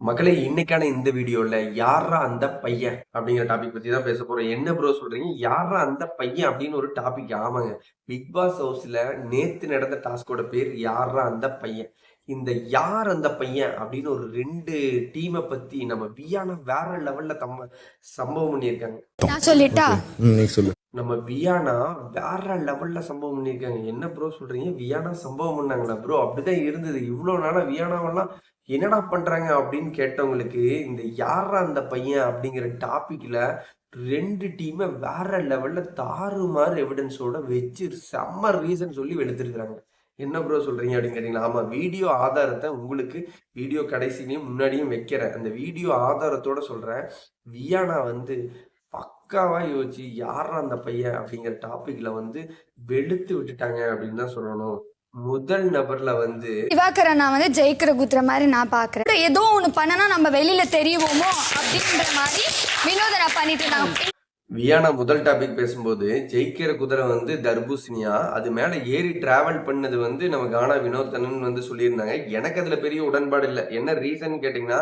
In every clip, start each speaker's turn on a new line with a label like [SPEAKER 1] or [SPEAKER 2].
[SPEAKER 1] மக்களே இன்னைக்கான இந்த வீடியோல யாரா அந்த பையன் அப்படிங்கிற டாபிக் பத்தி தான் பேச போறோம். என்ன ப்ரோ சொல்றீங்க? யாரா அந்த பையன் அப்படின்னு ஒரு டாபிக் ஆமாங்க. பிக் பாஸ் ஹவுஸ்ல நேத்து நடந்த டாஸ்கோட பேர் யாரா அந்த பையன். இந்த யார் அந்த பையன் அப்படின்னு ஒரு ரெண்டு டீமை பத்தி நம்ம வியானா வேற லெவல்ல தம்ம சம்பவம் பண்ணியிருக்காங்க.
[SPEAKER 2] நான் சொல்லிட்டா?
[SPEAKER 3] சொல்லு.
[SPEAKER 1] நம்ம வியானா வேற லெவல்ல சம்பவம் பண்ணியிருக்காங்க என்ன ப்ரோ சொல்றீங்க? வியானா சம்பவம் பண்ணாங்களா ப்ரோ அப்படிதான் இருந்தது. இவ்வளோ நாளா வியானாவெல்லாம் என்னடா பண்றாங்க அப்படின்னு கேட்டவங்களுக்கு இந்த யாரா அந்த பையன் அப்படிங்கிற டாபிக்ல ரெண்டு டீமை வேற லெவல்ல தாறுமாறு எவிடன்ஸோட வச்சு செம்ம ரீசன் சொல்லி வெளுத்திருக்கிறாங்க. என்ன ப்ரோ சொல்றீங்க அப்படின்னு கேட்டீங்களா ஆமா வீடியோ ஆதாரத்தை உங்களுக்கு வீடியோ கடைசிலையும் முன்னாடியும் வைக்கிறேன். அந்த வீடியோ ஆதாரத்தோட சொல்றேன். வியானா வந்து பக்காவா யோசிச்சு யாரா அந்த பையன் அப்படிங்கிற டாபிக்ல வந்து வெளுத்து விட்டுட்டாங்க அப்படின்னு தான் சொல்லணும். முதல் நபர்ல வந்து
[SPEAKER 2] திவாகரை நான் வந்து ஜெயிக்கிற குத்துற மாதிரி நான் பாக்குறேன். ஏதோ ஒண்ணு பண்ணனா நம்ம வெளியில தெரியுவோமோ அப்படின்ற மாதிரி வினோத நான் பண்ணிட்டு இருந்தாங்க
[SPEAKER 1] வியானா முதல் டாபிக் பேசும்போது ஜெயிக்கிற குதிரை வந்து தர்பூசணியா? அது மேல ஏறி டிராவல் பண்ணது வந்து நம்ம கானா வினோத்தனன் வந்து சொல்லியிருந்தாங்க. எனக்கு அதுல பெரிய உடன்பாடு இல்லை. என்ன ரீசன் கேட்டீங்கன்னா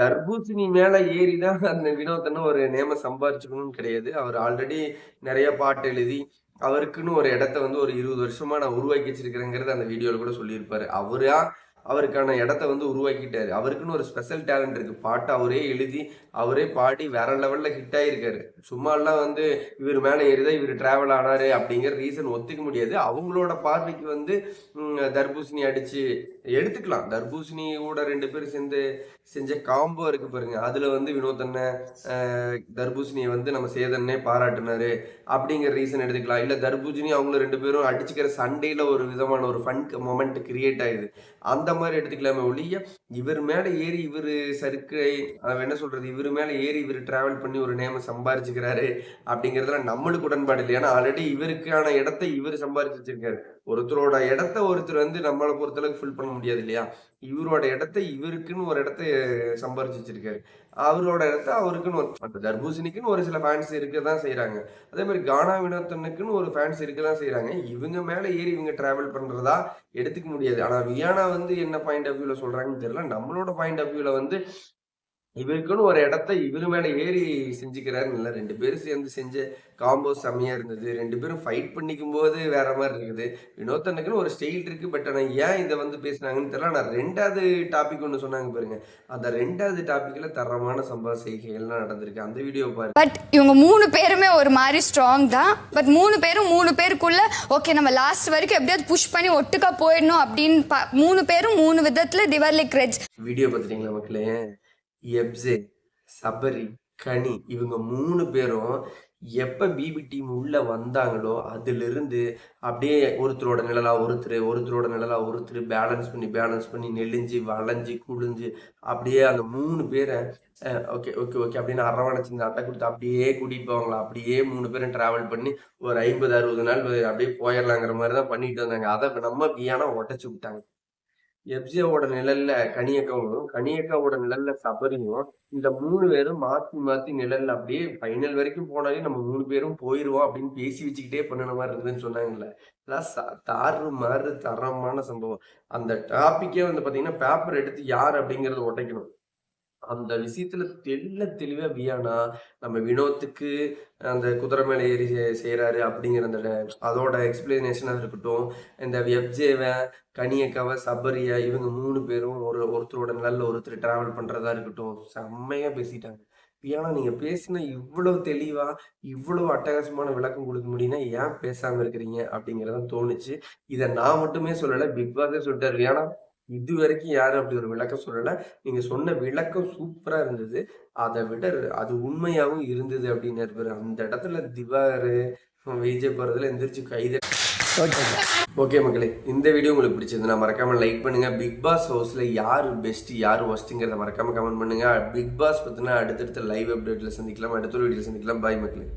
[SPEAKER 1] தர்பூசணி மேல ஏறி தான் அந்த வினோத்தன்னு ஒரு நேம சம்பாரிச்சுக்கணும்னு கிடையாது. அவர் ஆல்ரெடி நிறைய பாட்டு எழுதி அவருக்குன்னு ஒரு இடத்த வந்து ஒரு இருபது வருஷமா நான் உருவாக்கி வச்சிருக்கிறேங்கிறது அந்த வீடியோல கூட சொல்லியிருப்பாரு. அவரா அவருக்கான இடத்த வந்து உருவாக்கிட்டாரு. அவருக்குன்னு ஒரு ஸ்பெஷல் டேலண்ட் இருக்கு. பாட்டு அவரே எழுதி அவரே பாடி வேற லெவல்ல ஹிட் ஆயிருக்காரு. சும்மா எல்லாம் வந்து இவர் மேல ஏறிதான் இவர் டிராவல் ஆனாரு அப்படிங்கிற ரீசன் ஒத்துக்க முடியாது. அவங்களோட பார்வைக்கு வந்து தர்பூசணி அடிச்சு எடுத்துக்கலாம். தர்பூசணி கூட ரெண்டு பேரும் சேர்ந்து செஞ்ச காம்போ இருக்கு பாருங்க. அதுல வந்து வினோதண்ண தர்பூசணியை வந்து நம்ம சேதன்னே பாராட்டினாரு. அப்படிங்கிற ரீசன் எடுத்துக்கலாம். இல்ல தர்பூசணி அவங்க ரெண்டு பேரும் அடிச்சுக்கிற சண்டையில ஒரு விதமான ஒரு ஃபன் மொமெண்ட் கிரியேட் ஆகுது அந்த மாதிரி எடுத்துக்கலாமே ஒழிய இவர் மேல ஏறி இவர் சறுக்கை என்ன சொல்றது? இவர் மேல ஏறி இவர் டிராவல் பண்ணி ஒரு நேம சம்பாரிச்சுக்கிறாரு அப்படிங்கறதுல நம்மளுக்கு உடன்பாடு இல்லை. ஏன்னா ஆல்ரெடி இவருக்கான இடத்தை இவர் சம்பாரிச்சு வச்சிருக்காரு. ஒருத்தரோட இடத்த ஒருத்தர் வந்து நம்மளை பொறுத்தளவுக்கு ஃபில் பண்ண முடியாது இல்லையா இவரோட இடத்த இவருக்குன்னு ஒரு இடத்த சம்பாரிச்சு வச்சிருக்காரு. அவரோட இடத்த அவருக்குன்னு ஒரு தர்பூசணிக்குன்னு ஒரு சில ஃபேன்ஸ் இருக்க தான் செய்கிறாங்க அதே மாதிரி கானா வினோத்தனுக்குன்னு ஒரு ஃபேன்ஸ் இருக்க தான் செய்கிறாங்க இவங்க மேலே ஏறி இவங்க ட்ராவல் பண்ணுறதா எடுத்துக்க முடியாது. ஆனால் வியானா வந்து என்ன பாயிண்ட் ஆஃப் வியூவில் சொல்கிறாங்கன்னு தெரியல. நம்மளோட பாயிண்ட் ஆஃப் வியூவில் வந்து இவருக்குன்னு ஒரு இடத்த இவரு மேல ஏறி செஞ்சுக்கிறாருன்னு இல்லை. ரெண்டு பேரும் சேர்ந்து செஞ்ச காம்போ செம்மையா இருந்தது. ரெண்டு பேரும் ஃபைட் பண்ணிக்கும் போது வேற மாதிரி இருக்குது. வினோத்தனுக்குன்னு ஒரு ஸ்டைல் இருக்கு. பட் ஆனா ஏன் இதை வந்து பேசுனாங்கன்னு தெரியல. ஆனா ரெண்டாவது டாபிக் ஒன்று சொன்னாங்க பாருங்க. அந்த ரெண்டாவது டாபிக்ல தரமான சம்பவ செய்கைகள்லாம் நடந்திருக்கு. அந்த வீடியோ பாரு
[SPEAKER 2] பட் இவங்க மூணு பேருமே ஒரு மாதிரி ஸ்ட்ராங் தான். பட் மூணு பேரும் மூணு பேருக்குள்ள ஓகே நம்ம லாஸ்ட் வரைக்கும் எப்படியாவது புஷ் பண்ணி ஒட்டுக்கா போயிடணும் அப்படின்னு மூணு பேரும் மூணு விதத்துல திவர்லிக் ரெட்ஸ்
[SPEAKER 1] வீடியோ பார்த்துட்டீங்களா மக்களே? எப்சே சபரி கனி இவங்க மூணு பேரும் எப்ப பிபி டீம் உள்ள வந்தாங்களோ அதுல இருந்து அப்படியே ஒருத்தரோட நிழலா ஒருத்தர் ஒருத்தரோட நிழலா ஒருத்தர் பேலன்ஸ் பண்ணி பேலன்ஸ் பண்ணி நெளிஞ்சு வளைஞ்சு குளிஞ்சு அப்படியே அந்த மூணு பேரை ஓகே ஓகே ஓகே அப்படின்னு அரவணைச்சு இந்த அட்டை கொடுத்து அப்படியே கூட்டிட்டு போவாங்களா? அப்படியே மூணு பேரும் டிராவல் பண்ணி ஒரு ஐம்பது அறுபது நாள் அப்படியே போயிடலாங்கிற மாதிரி தான் பண்ணிட்டு வந்தாங்க. அதை நம்ம பியானா உடச்சு விட்டாங்க. எப்சியாவோட நிழல்ல கனியக்காவும் கனியக்காவோட நிழல்ல சபரியும் இந்த மூணு பேரும் மாத்தி மாத்தி நிழல்ல அப்படியே ஃபைனல் வரைக்கும் போனாலே நம்ம மூணு பேரும் போயிருவோம் அப்படின்னு பேசி வச்சுக்கிட்டே பண்ணின மாதிரி இருந்ததுன்னு சொன்னாங்கல்ல. இதெல்லாம் தாறு மாறு தரமான சம்பவம். அந்த டாபிக்கே வந்து பாத்தீங்கன்னா பேப்பர் எடுத்து யார் அப்படிங்கறத உடைக்கணும் அந்த விஷயத்துல தெல்ல தெளிவா வியானா நம்ம வினோத்துக்கு அந்த குதிரை மேல ஏறி செ- அப்படிங்கிற அந்த அதோட எக்ஸ்பிளனேஷனா இருக்கட்டும். இந்த வெப்ஜேவை கனியக்காவ சபரியா இவங்க மூணு பேரும் ஒரு ஒருத்தரோட நல்ல ஒருத்தர் டிராவல் பண்றதா இருக்கட்டும். செம்மையா பேசிட்டாங்க. வியானா நீங்க பேசின இவ்வளவு தெளிவா இவ்வளவு அட்டகாசமான விளக்கம் கொடுக்க முடியும்னா ஏன் பேசாம இருக்கிறீங்க அப்படிங்கறதான் தோணுச்சு. இதை நான் மட்டுமே சொல்லல பிக் பாஸே சொல்லிட்டாரு. வியானா இது வரைக்கும் யாரும் அப்படி ஒரு விளக்கம் சொல்லலை. நீங்கள் சொன்ன விளக்கம் சூப்பராக இருந்தது. அதை விட அது உண்மையாகவும் இருந்தது அப்படின்னு இருப்பார் அந்த இடத்துல திவாரு விஜய் போகிறதுல எந்திரிச்சு கைது ஓகே மக்களே இந்த வீடியோ உங்களுக்கு பிடிச்சிருந்தா மறக்காம லைக் பண்ணுங்க. பிக் பாஸ் ஹவுஸ்ல யார் பெஸ்ட் யார் ஒஸ்ட்டுங்கிறத மறக்காம கமெண்ட் பண்ணுங்க. பிக் பாஸ் பார்த்தீங்கன்னா அடுத்தடுத்த லைவ் அப்டேட்ல சந்திக்கலாம். அடுத்த ஒரு வீடியோ சந்திக்கலாம். பாய் மக்களே.